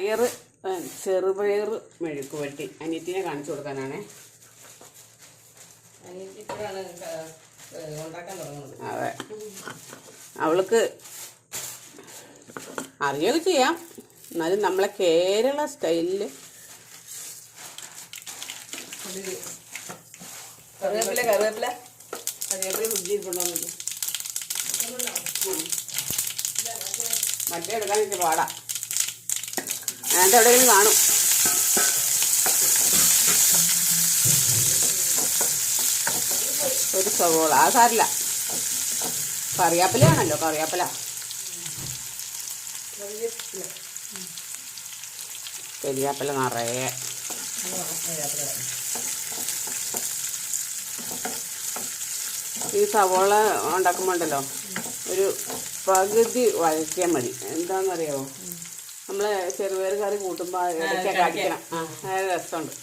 പയറ് ആ, ചെറുപയർ മെഴുക്ക് വട്ടി അനിയത്തിനെ കാണിച്ചു കൊടുക്കാനാണ്. അതെ. അവൾക്ക് അറിയത് ചെയ്യാം. എന്നാലും നമ്മളെ കേരള സ്റ്റൈലിൽ ഒരു കറിവേപ്പില കറിവേപ്പില. കറിവേപ്പില ഫ്രിഡ്ജിൽ ഇരിപ്പുണ്ടോന്ന് മറ്റേ എടുക്കാൻ പാടാ. അതിന്റെ എവിടെയെങ്കിലും കാണും. ഒരു സവോള. ആ സാരില്ല കറിയാപ്പിലയാണല്ലോ കറിയാപ്പില കരിയാപ്പില നിറയെ. ഈ സവോള ഉണ്ടാക്കുമ്പോണ്ടല്ലോ ഒരു പകുതി വഴക്കിയാൽ മതി. എന്താണെന്നറിയാമോ നമ്മൾ ചെറുപയർ കറി കൂട്ടുമ്പോൾ ഇടയ്ക്കൊക്കെ അടിക്കണം. ആ അത് രസമുണ്ട്.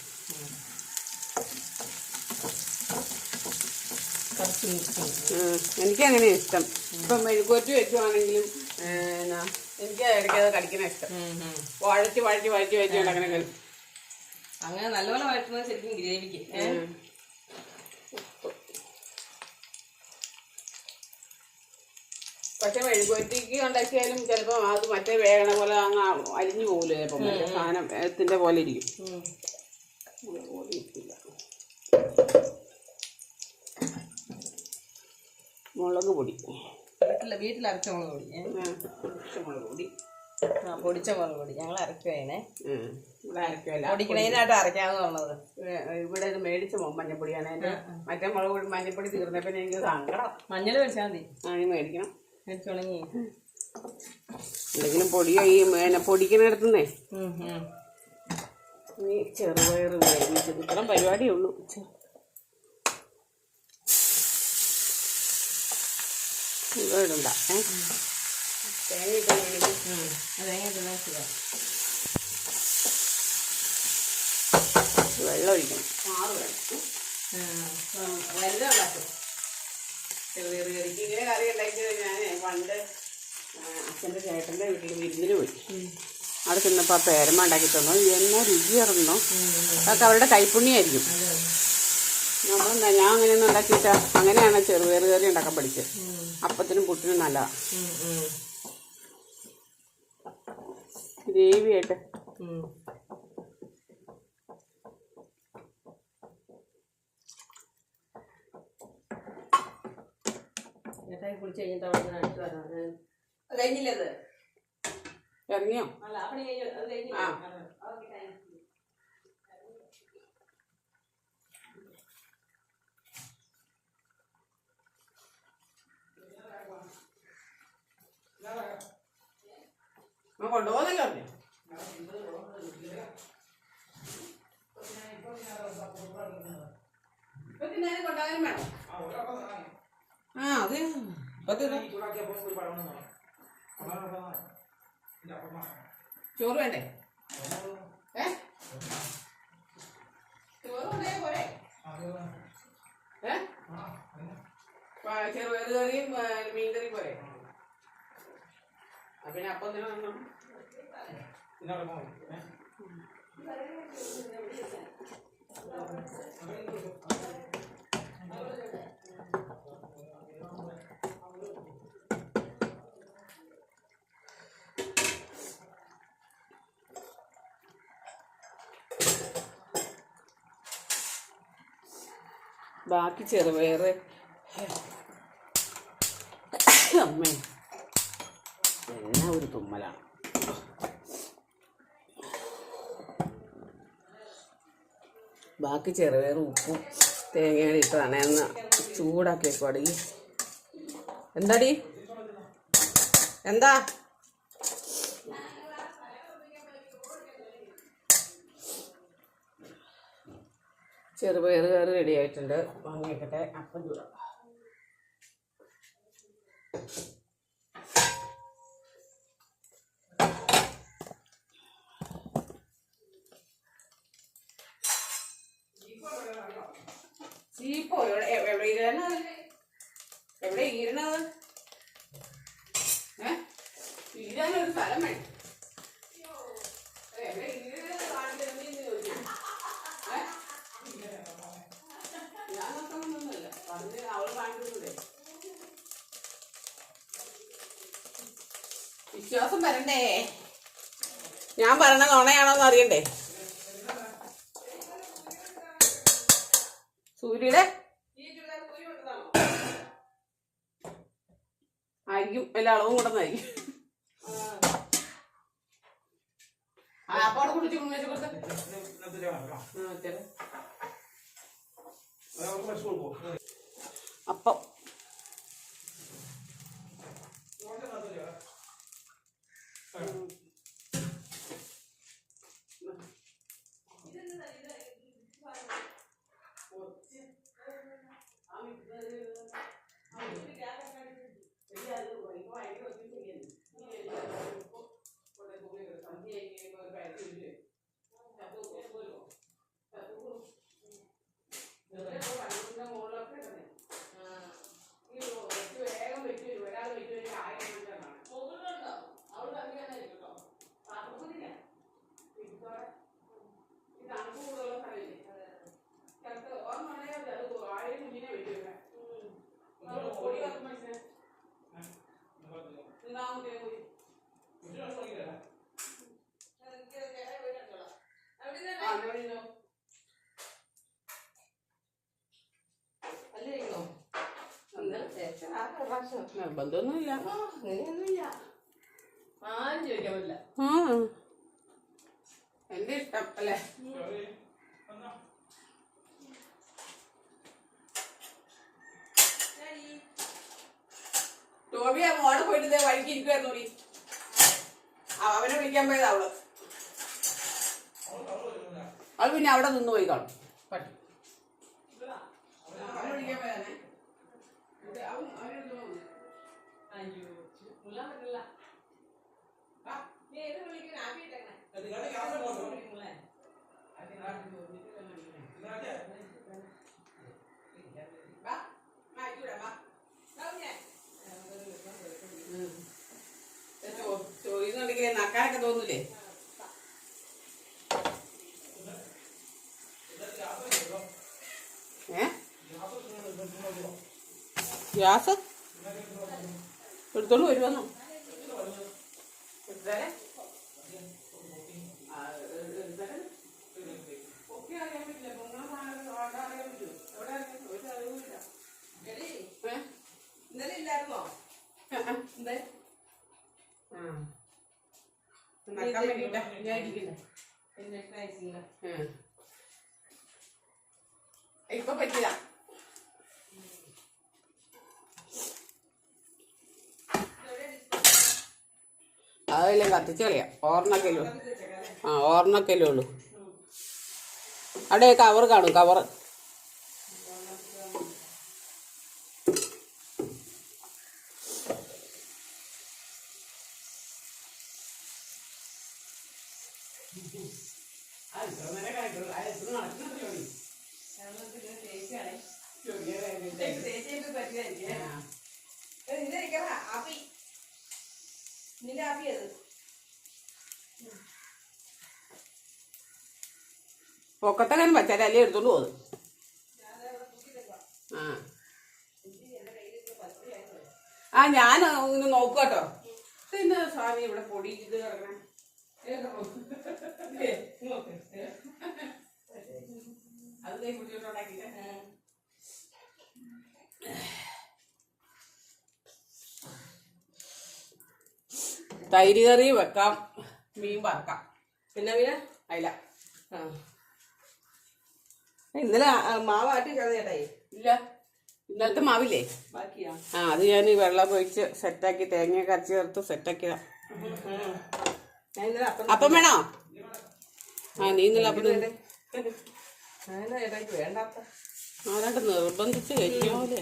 എനിക്ക് അങ്ങനെ. ഇഷ്ടം. ഇപ്പം മെഴുകുവറ്റി വെക്കുവാണെങ്കിലും എനിക്ക് ഇടയ്ക്ക് അത് കടിക്കുന്ന ഇഷ്ടം. വഴറ്റി വഴറ്റി വഴറ്റി വഴറ്റി അങ്ങനെ അങ്ങനെ നല്ലപോലെ വഴറ്റുന്നത് ശരിക്കും ഗ്രേവിക്ക്. പക്ഷെ മെഴുകുവറ്റിക്ക് ഉണ്ടാക്കിയാലും ചിലപ്പോൾ അത് മറ്റേ വേഗണ പോലെ അങ്ങ് അലിഞ്ഞു പോകില്ല ചിലപ്പം മറ്റേ സാധനം പോലെ ഇരിക്കും. മുളക് പൊടി. വീട്ടിൽ അരച്ച മുളക് പൊടി മുളക് പൊടി. ആ പൊടിച്ച മുളക് പൊടി. ഞങ്ങൾ. ഇവിടെ പൊടിക്കണേനായിട്ട് അരക്കാന്ന് പറഞ്ഞത്. ഇവിടെ ഇത് മേടിച്ച മഞ്ഞപ്പൊടിയാണ്. എന്റെ മറ്റേ മുളക് പൊടി മഞ്ഞപ്പൊടി തീർന്നപ്പോൾ എനിക്ക് സങ്കടം. മഞ്ഞൾ മേടിച്ചാൽ മതി. ആ മേടിക്കണം. എന്തെങ്കിലും പൊടിയോ ഈ പൊടിക്കുന്നിടത്തുനിന്നേ. ഈ ചെറുപയർ വേവിച്ചത് ഇത്ര പരിപാടിയേ ഉള്ളൂ ഇടണ്ട തേങ്ങ സുഖം വെള്ളം ഒഴിക്കണം. ആറ് വേണം. ചെറുപയർ കറിക്ക് ഇങ്ങനെ കറി ഉണ്ടാക്കിയത് ഞാൻ പണ്ട് അച്ഛന്റെ ചേട്ടന്റെ വീട്ടിൽ വിരുന്നിന് പോയി. അവിടെ ചെന്നപ്പോൾ ആ പേരമ്മ ഉണ്ടാക്കി തന്നു. എന്നോ രുചിയായിരുന്നോ അതൊക്കെ അവരുടെ കൈപ്പുണ്യായിരിക്കും. നമ്മൾ ഞാൻ അങ്ങനെയൊന്നും ഉണ്ടാക്കിയിട്ട അങ്ങനെയാണ് ചെറുപയർ കറി ഉണ്ടാക്കാൻ പഠിച്ചത്. അപ്പത്തിനും പുട്ടിനും നല്ലതാണ് ഗ്രേവിയായിട്ട്. ചേട്ടായി കുളിച്ച് കഴിഞ്ഞിട്ട് അവിടെ നിന്ന് അടുത്ത് വരാം. ഞാൻ- കഴിഞ്ഞില്ലേ അത്? ഇറങ്ങിയോ? അല്ല പണി കഴിഞ്ഞു. അത് കഴിഞ്ഞില്ലേ? ആ. Okay thank U. കൊണ്ടുപോകുന്നല്ലോ കൊണ്ടുപോകാനും വേണോ. ആ അതെ തിന്നാ ചോറ് വേണ്ടേ? ഏ? ചോറ് കൊണ്ടേ പോരെ? ഏ? ചെറുപയറ് കറിയും മീൻകറിയും പോരെ? പിന്നെ അപ്പം തിന്നണം? ബാക്കി ചെറുപയർ അമ്മേ. എല്ലാം ഒരു തുമ്മലാണ്. ബാക്കി ചെറുപയർ ഉപ്പും തേങ്ങയുടെ ഇട്ടതാണ് എന്ന് ചൂടാക്കി വെക്കുവാടി എന്താടി? എന്താ? ചെറുപയർ കറി റെഡി ആയിട്ടുണ്ട്. വാങ്ങി അപ്പം ചൂടാം. അപ്പൊ അവിടെ കുടിച്ചു കുടിച്ചു കൊടുത്ത് ആ ചില അപ്പം നിർബന്ധമൊന്നുമില്ല അങ്ങനെയൊന്നുമില്ല ആരും ചോദിക്കാൻ പറ്റില്ല ആ എന്റെ ഇഷ്ടം അല്ലേ ടോബി ആ മോടെ പോയിട്ട് ദേ വഴിക്ക് ഇരിക്കുവായിരുന്നു കൂടി അവനെ വിളിക്കാൻ പോയതാ അവൾ അവൾ പിന്നെ അവിടെ നിന്ന് പോയി കാണും പട്ടി അവനെ വിളിക്കാൻ പോയതാണേ ഇത് അവൻ- അവനെടുത്ത് പോകുന്നു. അയ്യോ മുള്ളാൻ പറ്റില്ല ആ, നീ ഏത് വിളിക്കുന്ന ആപ്പി ഇട്ടേക്കണേ വിളിക്കുമ്പോളേ വാ, മാറ്റി വിടാം, വാ. ഉം. ചോ- ചോദിക്കുന്നുണ്ടെങ്കിലേ നക്കാനൊക്കെ തോന്നൂലേ ഏ ഗ്യാസ് എടുത്തോണ്ട് വരുവാന്നോ. അതല്ലേ കത്തിച്ച് കളയാം ഓർണക്കല്ലോ ആ ഓർണക്കല്ലേ അവിടെ കവർ കാണും കവർ ചേച്ചിയൊക്കെ പറ്റിയായിരിക്കും നിന്റെ ഇരിക്കണ ആപ്പി നിന്റെ ആപ്പി അത് പൊക്കത്തങ്ങനെ എടുത്തോണ്ട് പോകുന്നത് ആ. ആ ഞാൻ ഒന്ന് നോക്കുക കേട്ടോ. പിന്നെ സ്വാമി ഇവിടെ പൊടി ഇത് കിടക്കണേ അത് ദേ കുടിച്ചോണ്ടുണ്ടാക്കിയിട്ട് തൈര് കറി വെക്കാം മീൻ വറക്കാം. പിന്നെ പിന്നെ അയില. ആ. ഇന്നലെ മാവാട്ടി മാവ് ആട്ടി ഇല്ല. ഇന്നലത്തെ മാവില്ലേ? ബാക്കിയാ. ആ അത് ഞാൻ ഈ വെള്ളം ഒഴിച്ച് സെറ്റാക്കി തേങ്ങ കരച്ച് ചേർത്ത് സെറ്റാക്കിയതാ. അപ്പം വേണോ? ആ നീ ഇന്നലെ അപ്പം വേണ്ടാത്ത ആരാണ്ട് നിർബന്ധിച്ച് കഴിക്കാമല്ലേ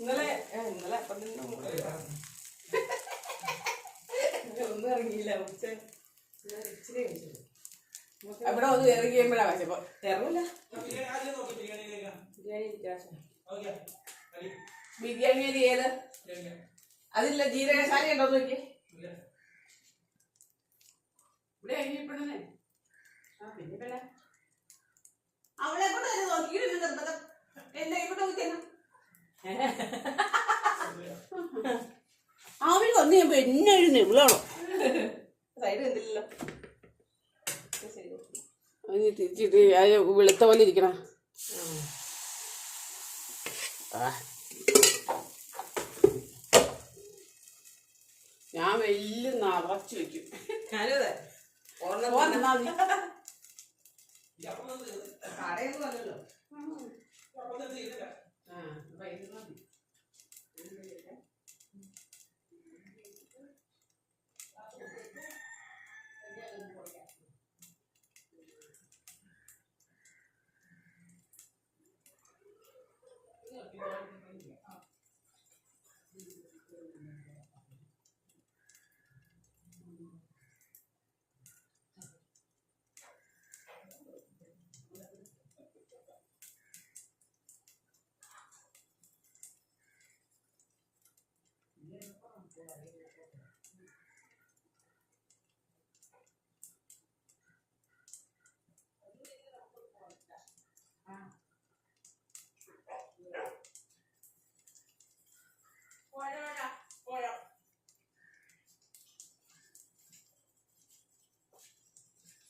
ഇന്നലെ ഇന്നലെ അപ്പം തന്നെ ഒന്നും ഇറങ്ങിയില്ല ഉച്ച. ഇച്ചിരി കഴിച്ചു. അവിടെ ഒന്ന് കയറി കഴിയുമ്പോഴാ ഇറങ്ങില്ല ബിരിയാണി അരി ഏത്? അതില്ല ജീരകശാല ഉണ്ടോ നോക്കി ഇവിടെ അരിയപ്പെടുന്നേ ആ പിന്നെ പിന്നെ അവളെ കൂടെ നോക്കിയിട്ട് നിർബന്ധം. ഇവിടെ നോക്കിയെന്നാ അവർ വന്നു കഴിയുമ്പോ എന്നെ നെവിളാണോ? സൈഡ് ശരി അതിന് തിരിച്ചിട്ട് വെളുത്ത പോലെ ഇരിക്കണം. ഞാൻ വലിയ നിറച്ച് വെക്കും. കടയൊന്നും അല്ലല്ലോ ആ,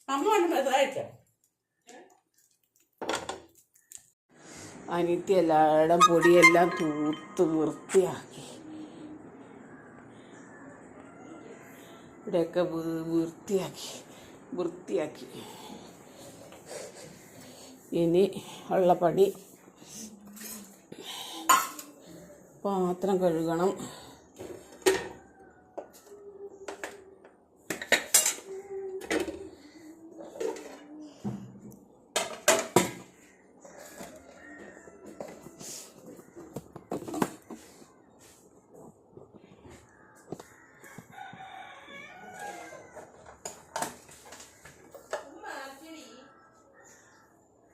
അമ്മ അനിത്യ എല്ലായിടം പൊടിയെല്ലാം തൂത്ത് വൃത്തിയാക്കി. ഇവിടെയൊക്കെ വൃത്തിയാക്കി വൃത്തിയാക്കി. ഇനി ഉള്ള പണി. പാത്രം കഴുകണം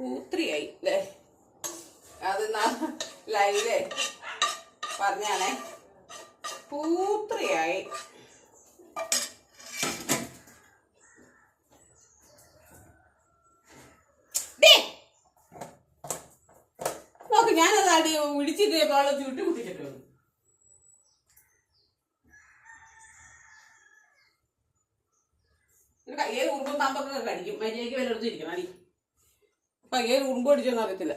പൂത്രിയായി അല്ലേ അത് ന- ലൈവേ പറഞ്ഞാണേ പൂത്രിയായി ഡേ. നോക്ക് ഞാനത് അടി വിളിച്ചിട്ട് അവളെ ചുട്ടി കുട്ടിച്ചിട്ടു കയ്യേൽ ഉറുമ്പും താമ്പൊക്കെ കടിക്കും. മര്യാദയ്ക്ക് വില എടുത്തിരിക്കണം അടി. അപ്പൊ ഏത് ഉറുമ്പ് അടിച്ചോന്ന് അറിയത്തില്ല.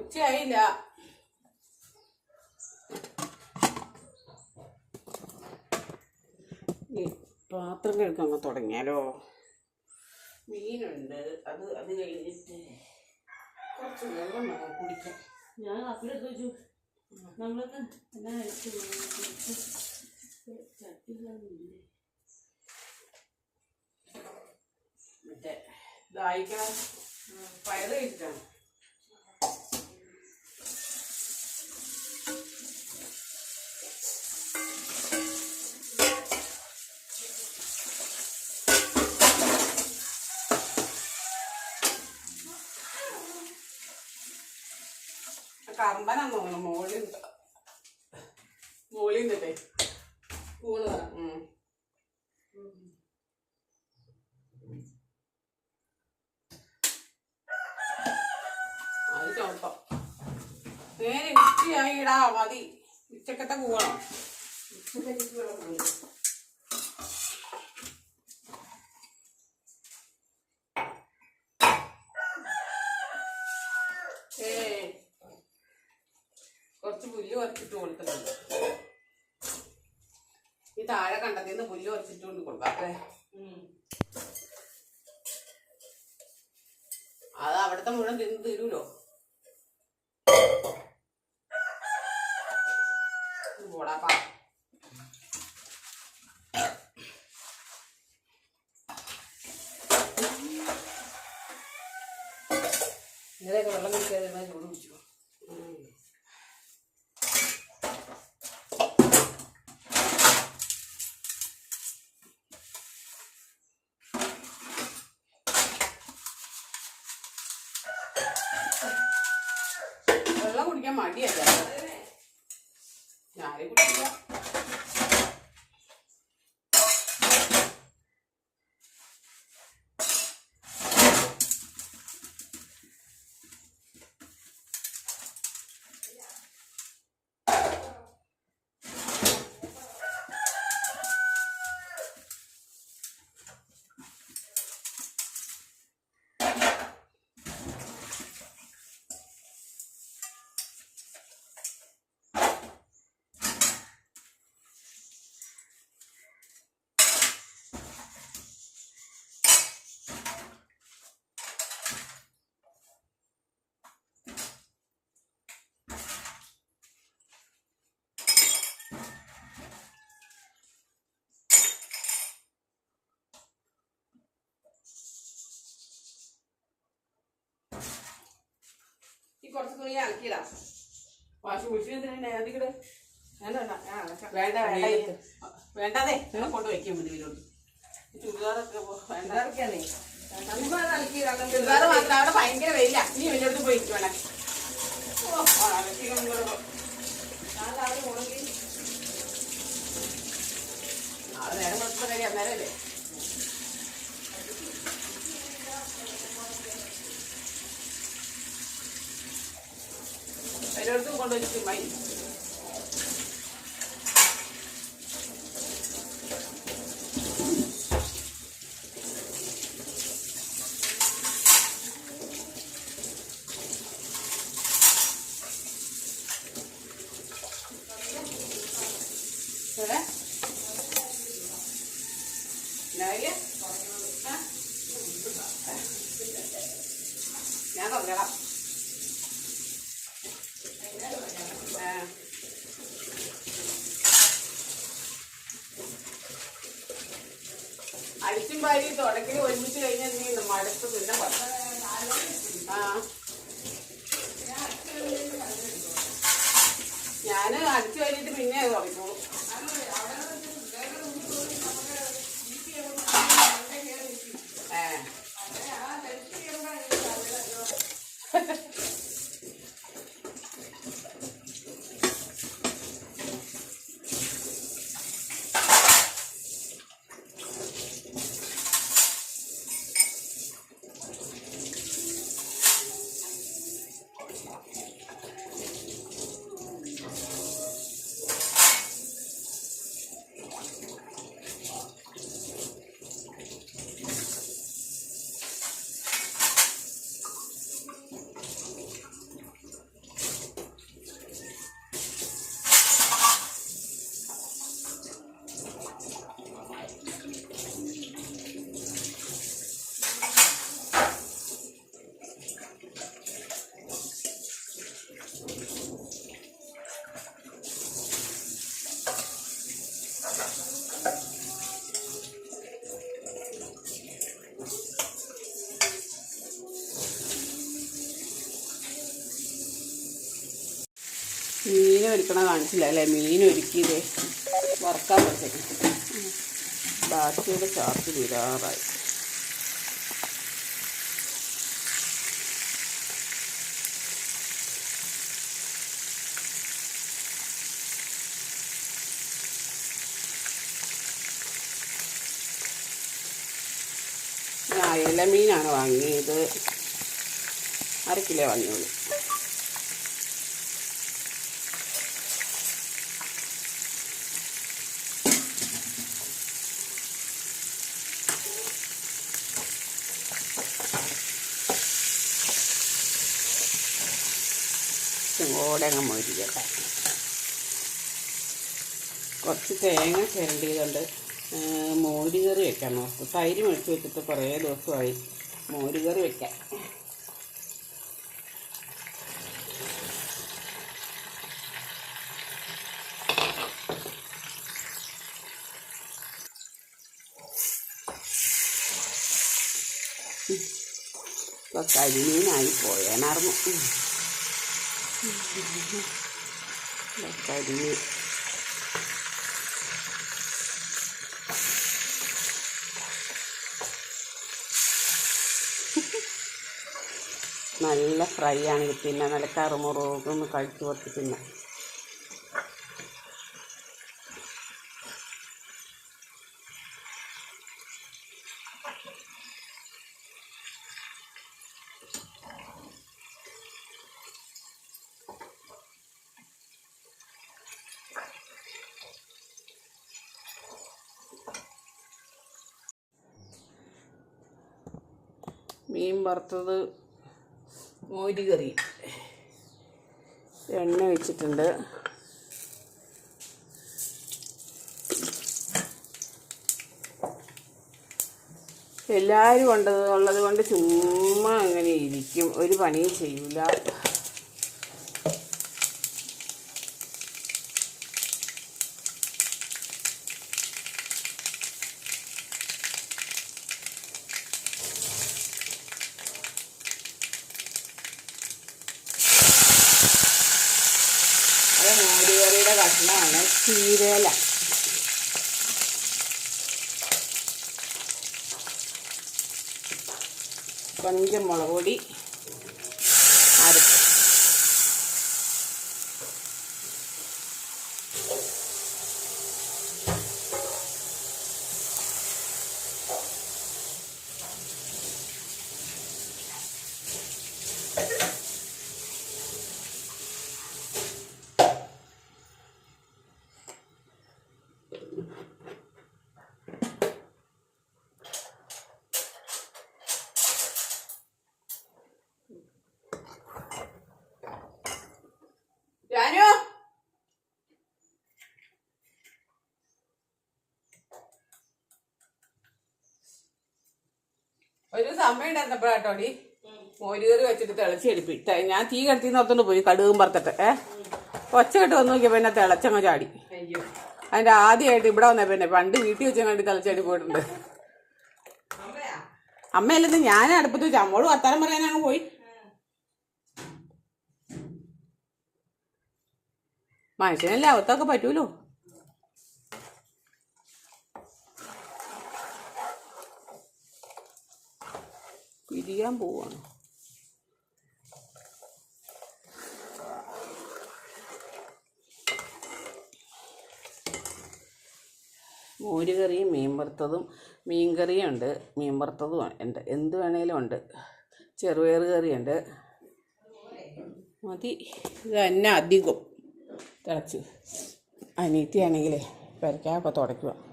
ഉച്ചയായില്ല ഈ പാത്രം കഴുകാൻ അങ്ങ് തുടങ്ങിയാലോ? മീനുണ്ട്. അത് അത് കഴിഞ്ഞിട്ട് കുറച്ച് വെള്ളം വേണം കുടിക്കാൻ. ഞാൻ അപ്പിലെടുത്ത് വെച്ചു നമ്മളൊക്കെ മറ്റേ ദാഹിക്കാൻ പയറ് കഴിച്ചിട്ടാണ്. കമ്പനാന്ന് തോന്നുന്നു. മോളിൽ മോളിൽ നിന്നിട്ടേ പൂണതാണ് ഉം. അത് ചോട്ടോ നേരെ ഉച്ചയായിടാ മതി. ഉച്ചക്കത്തെ പോകണം ഏ കുറച്ച് പുല്ല് കുറച്ചിട്ട് കൊടുത്തിട്ടുണ്ട് ഈ താഴെ നിന്ന് പുല്ല് കുറച്ചിട്ട് കൊടുക്കാട്ടെ അത് അവിടുത്തെ മുഴുവൻ തിന്ന് തീരുമല്ലോ പോടാപ്പാ ഇങ്ങനെയൊക്കെ വെള്ളം കുടിക്കാതെ ചൂട് പിടിച്ചു കുറച്ച് തുണി അലക്കിയതാ വാഷിംഗ് മെഷീൻ തന്നെ അതിക്കടെ? വേണ്ട വേണ്ട. വേണ്ടതേ ഞാൻ കൊണ്ട് വയ്ക്കും ഇതിലോട്ട് ചുരിദാറൊക്കെ പോ- വേണ്ട. അത് അലക്കി ഇതാക്കാൻ ചുരിദാർ മാത്രം അവിടെ ഭയങ്കര വെയില. നീ വലിയോടത്ത് പോയി വേണം നാളെ നേരം കുറച്ച് കാര്യം അന്നേരല്ലേ ఎడదు కొండ మైండ్ അടിച്ചും പാരി തുടക്കൽ ഒരുമിച്ച് കഴിഞ്ഞാൽ നീ മടുത്ത് പിന്നെ ആ. ഞാൻ അടിച്ചു കഴിഞ്ഞിട്ട് പിന്നെ തുടങ്ങിക്കോളൂ ഏ ഒരുക്കണ കാണിച്ചില്ല അല്ലേ? മീൻ ഒരുക്കിയത്. വറുക്കാൻ പറ്റും. ബാക്കിയുടെ ചാർജ് തീരാറായി ആ ഇലമീനാണ് വാങ്ങിയത്. അര കിലോ വാങ്ങിയുള്ളൂ. ഇങ്ങോടെ അങ്ങ് മൊരിക്കട്ടെ കുറച്ച് തേങ്ങ ചിരണ്ടിയതുണ്ട്. മോര് കറി വെക്കാൻ നോക്കും തൈര് മേടിച്ച് വെച്ചിട്ട് കുറേ ദിവസമായി മോര് കറി വെക്കാൻ ഇപ്പൊ കരിമീനായി പോയേനാർന്നു. നല്ല ഫ്രൈ ആണ്. പിന്നെ നല്ല കറുമുറുകൊന്ന് കഴിച്ചു കൊടുത്ത് മീൻ വറുത്തത് മോരി കറി. എണ്ണ വെച്ചിട്ടുണ്ട്. എല്ലാവരും ഉണ്ടത് ഉള്ളത് കൊണ്ട് ചുമ്മാ അങ്ങനെ ഇരിക്കും. ഒരു പണിയും ചെയ്യൂല അത് മോരുകറിയുടെ ചീരേല കൊഞ്ചം പൊടി അരപ്പ് ജാനു സമയം ഉണ്ടായിരുന്നപ്പോഴാട്ടോടി മോരുകറി വെച്ചിട്ട് തിളച്ചെടുപ്പി ഞാൻ തീ കടത്തി നോത്തോണ്ട് പോയി കടുകും പറത്തിട്ട് ഏ? ഒച്ച കെട്ട് വന്നു നോക്കിയപ്പോ പിന്നെ തിളച്ചങ്ങ് ചാടി. അതിന്റെ ആദ്യമായിട്ട് ഇവിടെ വന്ന പിന്നെ പണ്ട് വീട്ടിൽ വെച്ചങ്ങാണ്ട് തിളച്ചടി പോയിട്ടുണ്ട്. അമ്മയാ? അമ്മയല്ലെന്ന് ഞാൻ അടുപ്പത്ത് വെച്ചു. അമ്മോട് വർത്താനം പറയാൻ അങ്ങ് പോയി. മനുഷ്യനല്ലേ അവത്തൊക്കെ പറ്റൂലോ? പിരിയാൻ പോവാണ്. മോര് കറിയും മീൻ വറുത്തതും മീൻ കറിയുണ്ട് മീൻ വറുത്തതും ഉണ്ട്. എന്ത് വേണേലും ഉണ്ട്. ചെറുപയർ കറിയുണ്ട്. മതി. ഇത് തന്നെ അധികം തിളച്ച്. അനീത്തിയാണെങ്കിലേ പെരക്കാപ്പൊക്കെ തുടയ്ക്കുക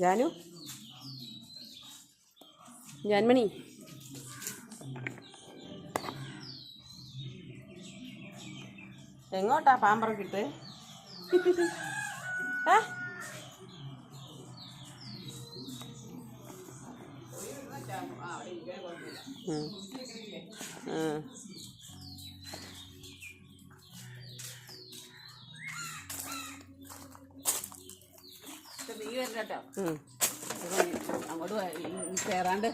ജാനു? ജാൻമണി? എങ്ങോട്ടാ പാമ്പറക്കിട്ട് ഏ അങ്ങോട്ട് കയറാണ്ട്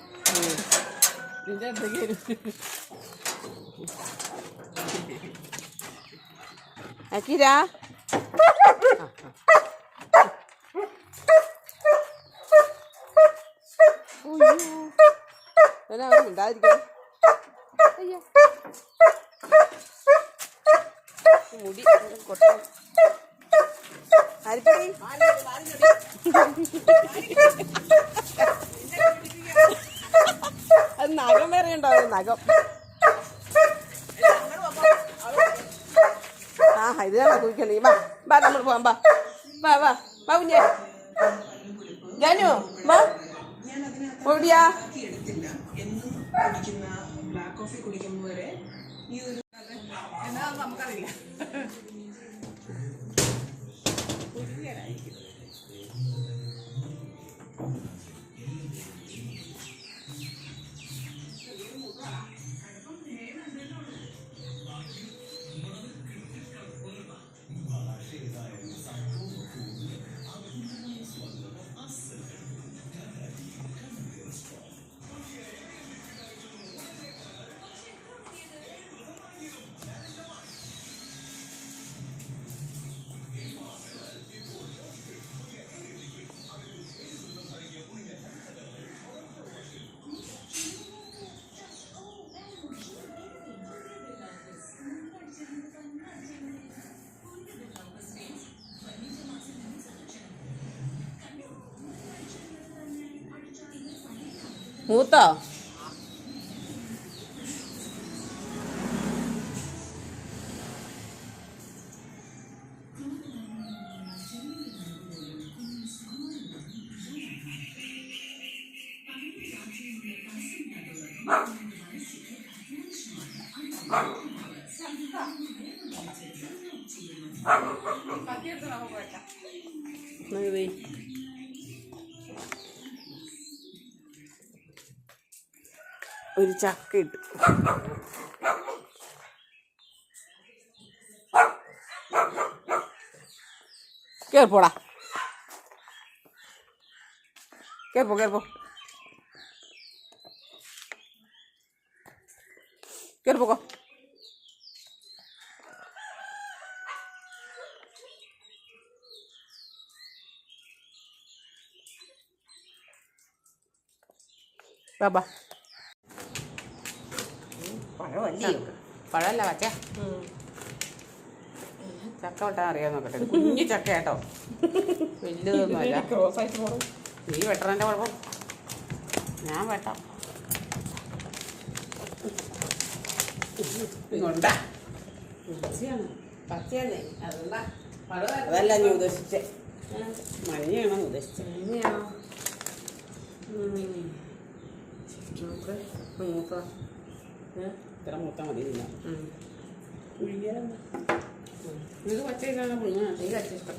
നിന്റെ അടുത്തേക്ക് വരും അക്കിരാ ഉണ്ടായിരിക്കും മുടി കൊട്ട അത് നഖം വേറെ ഉണ്ടാവും നഖം. ആ ഇത് കാണാ കുഴിക്കണേ വാ വാ നമ്മൾ പോവാം വാ. വാ വാ വാ കുഞ്ഞെ. ജാനു വാ. ഓടിയാ. ബ്ലാക്ക് കോഫി കുടിക്കുമ്പോൾ ഈ ഒരു മൂത്തോ മതി ഒരു ചക്ക ഇട്ടു കേറിപ്പോടാ. കേറിപ്പോ കേറിപ്പോ. കേറിപ്പോക്കോ ബാബാ പഴമല്ലേ? പഴമല്ല പച്ച. ചക്ക വെട്ടാൻ അറിയാൻ നോക്കട്ടെ. കുഞ്ഞു ചക്ക കേട്ടോ. പോകണം നീ വെട്ടണന്റെ കുഴപ്പം. ഞാൻ വെട്ടാം. അതല്ല ഞാൻ ഉദ്ദേശിച്ചേ. മഞ്ഞയാണോ ഉദ്ദേശിച്ചത് എങ്ങനെയാണോ നമുക്ക് നോക്കാം ഇത്ര മൂത്ത മതി ഇല്ല പുഴുങ്ങാ എനിക്ക് ഇഷ്ടം.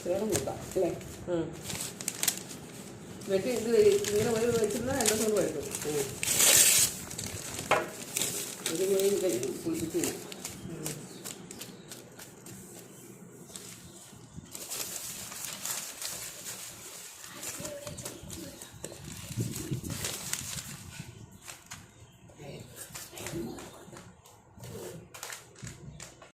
ചേർന്ന് കൂട്ടാം അല്ലേ? വെട്ടി ഇത് ഇങ്ങനെ ഒരു വെച്ചിരുന്നാൽ രണ്ടു ദിവസം കൊണ്ട് വഴുക്കും ഇത് കുളിപ്പിച്ചില്ല